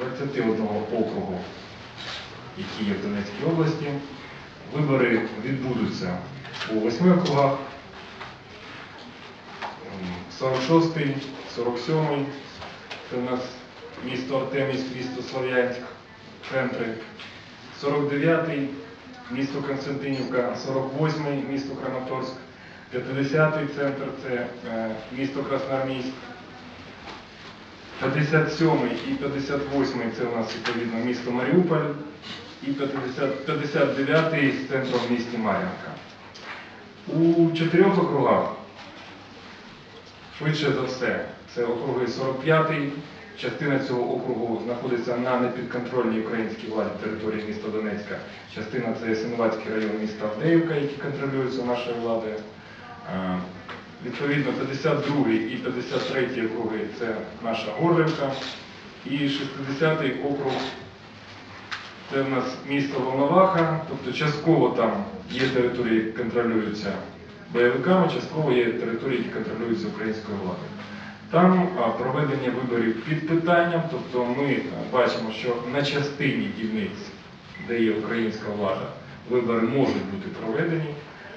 21 округу, які є в Донецькій області. Вибори відбудуться у восьми округах. Ем, 46-й, 47-й, це у нас місто Артемівськ, місто Слов'янськ, центри. 49-й, місто Константинівка, 48-й, місто Краматорськ, 50-й центр це е, місто Красноармійськ, 57-й і 58-й це у нас відповідно місто Маріуполь і 59-й з центром в місті Мар'їнка. У чотирьох округах, швидше за все, це округи 45-й, частина цього округу знаходиться на непідконтрольній українській владі території міста Донецька. Частина це Синуватський район міста Авдеївка, який контролюється нашою владою. Відповідно, 52 і 53 округи це наша Горлівка. І 60-й округ це в нас місто Волноваха, тобто частково там є території, які контролюються бойовиками, частково є території, які контролюються українською владою. Там проведення виборів під питанням, тобто ми бачимо, що на частині дільниць, де є українська влада, вибори можуть бути проведені.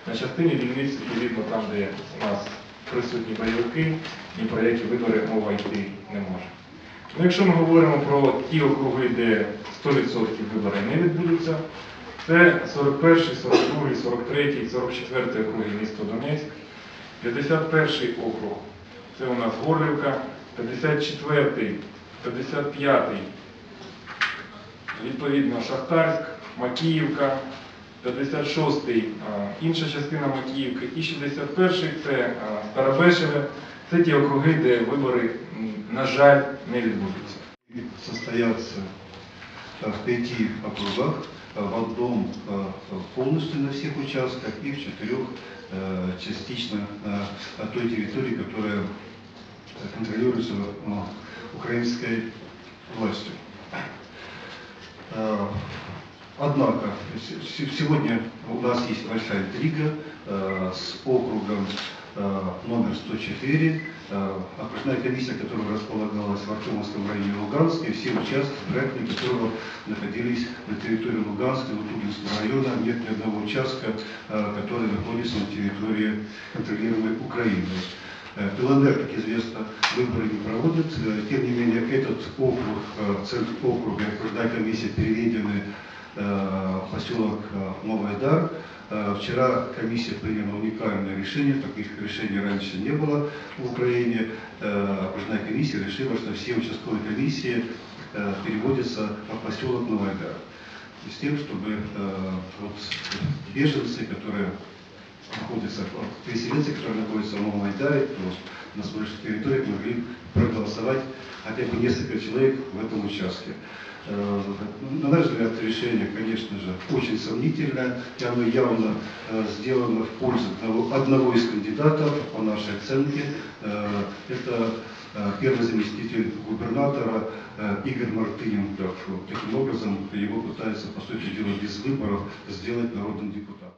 На частині дільниць, відповідно, там, де у нас присутні бойовики, ні про які вибори мова йти не може. Ну, якщо ми говоримо про ті округи, де 100% вибори не відбудуться, це 41, 42, 43, 44 округи місто Донецьк, 51 округ, це у нас Горлівка, 54, 55, відповідно Шахтарськ, Макіївка, 56-й а, інша частина Макіївки і 61-й це а, Старобешеве. Це ті округи, де вибори, м, на жаль, не відбудуться. состоятся э, в пяти округах, э, в одном э, полностью на всех участках и в четырех э, частично э, от той территории, которая э, контролируется э, Однако, сегодня у нас есть большая интрига э, с округом э, номер 104, э, окружная комиссия, которая располагалась в Артемовском районе Луганска, и все участки, граждане которого находились на территории Луганска и района, нет ни одного участка, который находится на территории контролируемой Украины. ЛНР, как известно, выборы не проводят. Тем не менее, этот округ, центр округа, окружная комиссия переведены поселок э, Новый Айдар. Э, Вчера комиссия приняла уникальное решение, таких решений раньше не было в Украине. Э, Окружная комиссия решила, что все участковые комиссии э, переводятся в поселок Новый Айдар. И с тем, чтобы э, вот беженцы, которые находятся, переселенцы, которые находятся в Новом Айдаре, то на своей территории могли проголосовать хотя бы несколько человек в этом участке. Э, На наш взгляд, решение, конечно же, очень сомнительное, и оно явно э, сделано в пользу одного, из кандидатов, по нашей оценке. Э, Это первый заместитель губернатора Игорь Мартыненков. Таким образом, его пытаются, по сути дела, без выборов сделать народным депутатом.